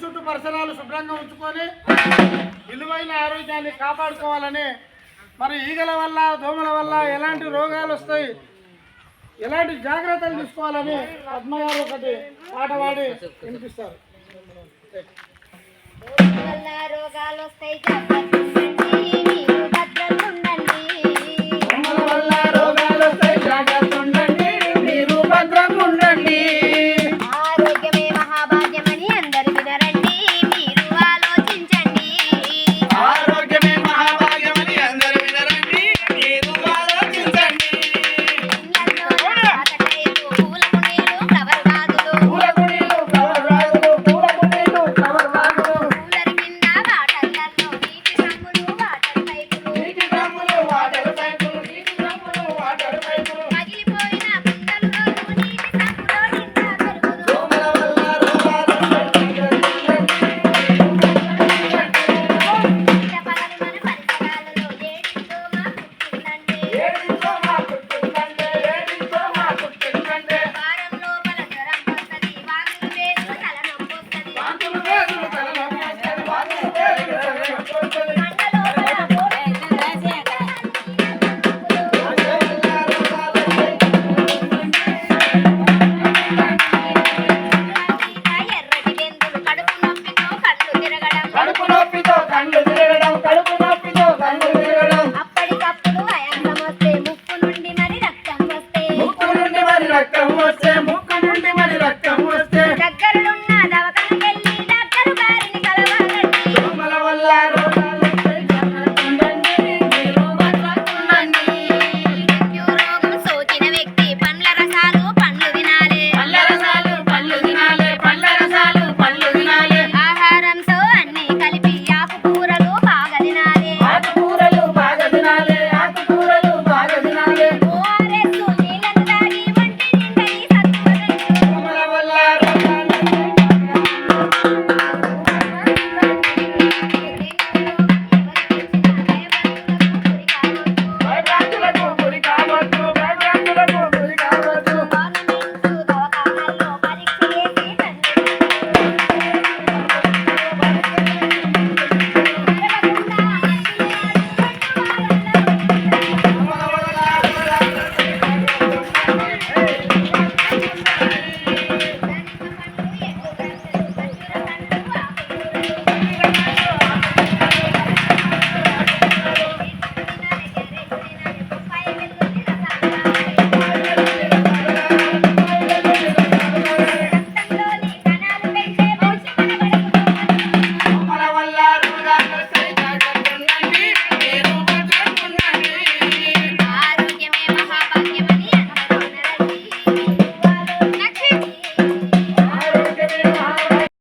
చుట్టూ పరిసరాలు శుభ్రంగా ఉంచుకొని విలువైన ఆరోగ్యాన్ని కాపాడుకోవాలని మరి ఈగల వల్ల దోమల వల్ల ఎలాంటి రోగాలు వస్తాయి ఎలాంటి జాగ్రత్తలు తీసుకోవాలని పద్మగారు ఒకటి పాట పాడి వినిపిస్తారు. రోగాలు వస్తాయి కళ్ళు తిరగడం కడుపు నొప్పితో కళ్ళు తిరగడం అప్పటికప్పుడు ఆయాసం వస్తే. ముక్కు నుండి మరి రక్తం వస్తే ముక్కు నుండి మరి రక్తం వస్తే. ముక్కు Para los